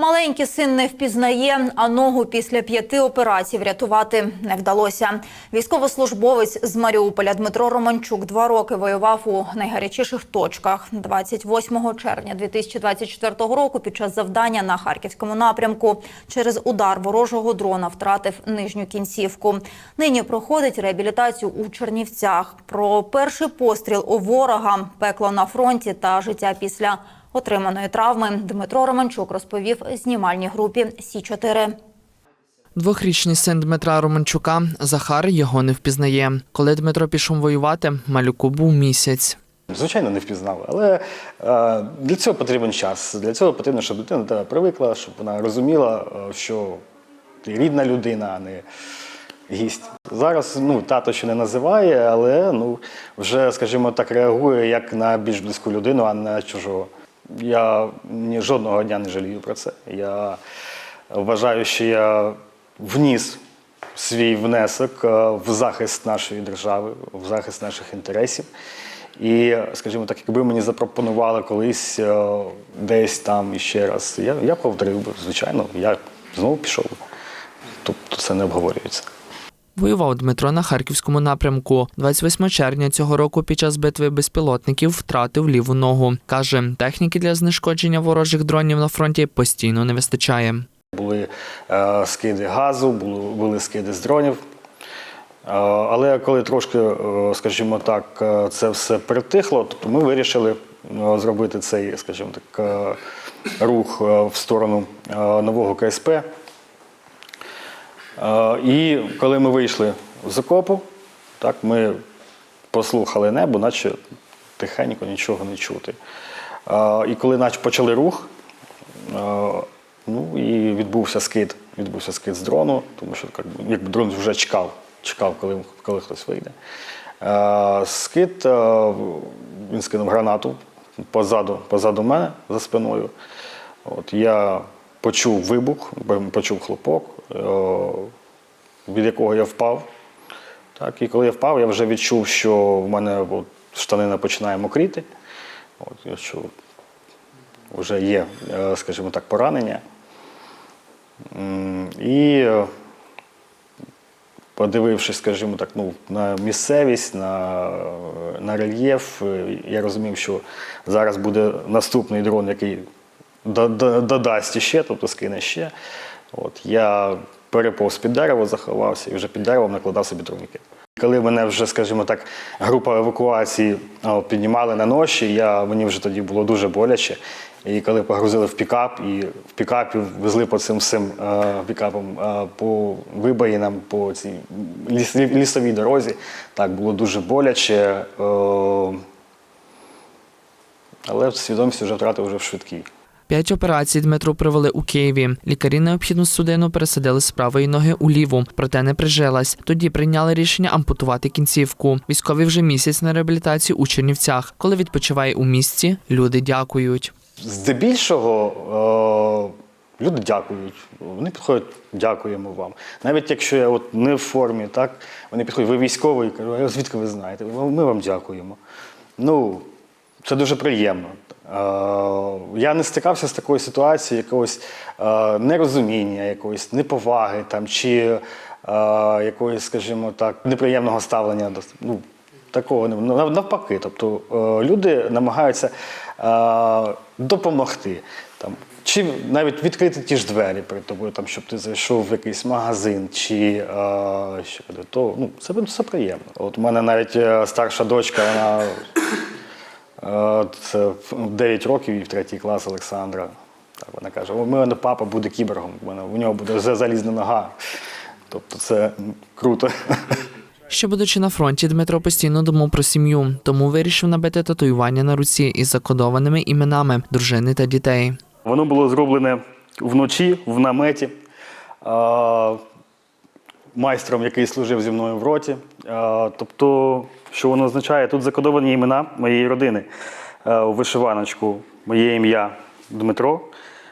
Маленький син не впізнає, а ногу після п'яти операцій врятувати не вдалося. Військовослужбовець з Маріуполя Дмитро Романчук два роки воював у найгарячіших точках. 28 червня 2024 року під час завдання на харківському напрямку через удар ворожого дрона втратив нижню кінцівку. Нині проходить реабілітацію у Чернівцях. Про перший постріл у ворога, пекло на фронті та життя після отриманої травми Дмитро Романчук розповів знімальній групі Сі 4 Двохрічний син Дмитра Романчука Захар його не впізнає. Коли Дмитро пішов воювати, малюку був місяць. Звичайно, не впізнали, але е, для цього потрібен час. Для цього потрібно, щоб дитина до тебе привикла, щоб вона розуміла, е, що ти рідна людина, а не гість. Зараз ну, тато ще не називає, але ну, вже, скажімо так, реагує як на більш близьку людину, а не на чужого. Я ні жодного дня не жалію про це. Я вважаю, що я вніс свій внесок е, в захист нашої держави, в захист наших інтересів. І, скажімо так, якби мені запропонували колись е, десь там іще раз, я, я повторив би, звичайно, я знову пішов. Тобто це не обговорюється. Воював Дмитро на харківському напрямку. 28 червня цього року під час битви безпілотників втратив ліву ногу. Каже, техніки для знешкодження ворожих дронів на фронті постійно не вистачає. Були е, скиди газу, були, були скиди з дронів. Е, але коли трошки, е, скажімо так, е, це все притихло, тобто ми вирішили е, зробити цей, скажімо так, е, рух в сторону нового КСП. Е, І коли ми вийшли з окопу, так, ми послухали небо, наче тихенько нічого не чути. Е, І коли наче почали рух, е, ну і відбувся скид. Відбувся скид з дрону, тому що якби дрон вже чекав, чекав, коли, коли хтось вийде. Скид, він скинув гранату позаду, позаду мене за спиною. От, я почув вибух, почув хлопок, е, від якого я впав. Так, і коли я впав, я вже відчув, що в мене от, штанина починає мокріти. От, я що вже є, е, скажімо так, поранення. І е, подивившись, скажімо так, ну, на місцевість, на, на рельєф, я розумів, що зараз буде наступний дрон, який додасть іще, тобто скине ще. От, я переповз під дерево, заховався і вже під деревом накладав собі турніки. Коли мене вже, скажімо так, група евакуації піднімали на ноші, я, мені вже тоді було дуже боляче. І коли погрузили в пікап, і в пікапі везли по цим всім е, пікапам е, по вибоїнам, по цій ліс, лісовій дорозі, так було дуже боляче. Е, але свідомість вже втратив вже в швидкій. П'ять операцій Дмитру провели у Києві. Лікарі необхідну судину пересадили з правої ноги у ліву, проте не прижилась. Тоді прийняли рішення ампутувати кінцівку. Військовий вже місяць на реабілітації у Чернівцях. Коли відпочиває у місті, люди дякують. Здебільшого е, люди дякують. Вони підходять, дякуємо вам. Навіть якщо я от не в формі, так, вони підходять, ви військовий, кажу, звідки ви знаєте? Ми вам дякуємо. Ну, це дуже приємно. Е, я не стикався з такою ситуацією, якогось е, нерозуміння, якоїсь неповаги там, чи е, якоїсь, скажімо так, неприємного ставлення до ну, такого не навпаки. Тобто люди намагаються допомогти. Там, чи навіть відкрити ті ж двері перед тобою, там, щоб ти зайшов в якийсь магазин, чи е, що, то ну, це, це приємно. От у мене навіть старша дочка, вона Це в 9 років і в третій клас Олександра. Так, вона каже: у мене папа буде кіборгом, у нього буде залізна нога. Тобто це круто. Ще будучи на фронті, Дмитро постійно думав про сім'ю, тому вирішив набити татуювання на руці із закодованими іменами дружини та дітей. Воно було зроблене вночі в наметі майстром, який служив зі мною в роті. Е, Тобто, що воно означає? Тут закодовані імена моєї родини. Е, У вишиваночку моє ім'я Дмитро,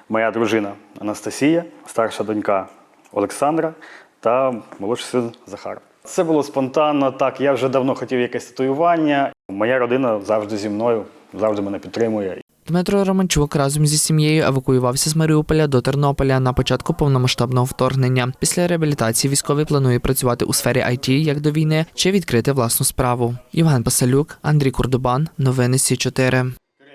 моя дружина Анастасія, старша донька Олександра та молодший син Захар. Це було спонтанно. Так, я вже давно хотів якесь татуювання. Моя родина завжди зі мною, завжди мене підтримує. Дмитро Романчук разом зі сім'єю евакуювався з Маріуполя до Тернополя на початку повномасштабного вторгнення. Після реабілітації військовий планує працювати у сфері IT як до війни чи відкрити власну справу. Євген Пасалюк, Андрій Курдубан, новини Сі 4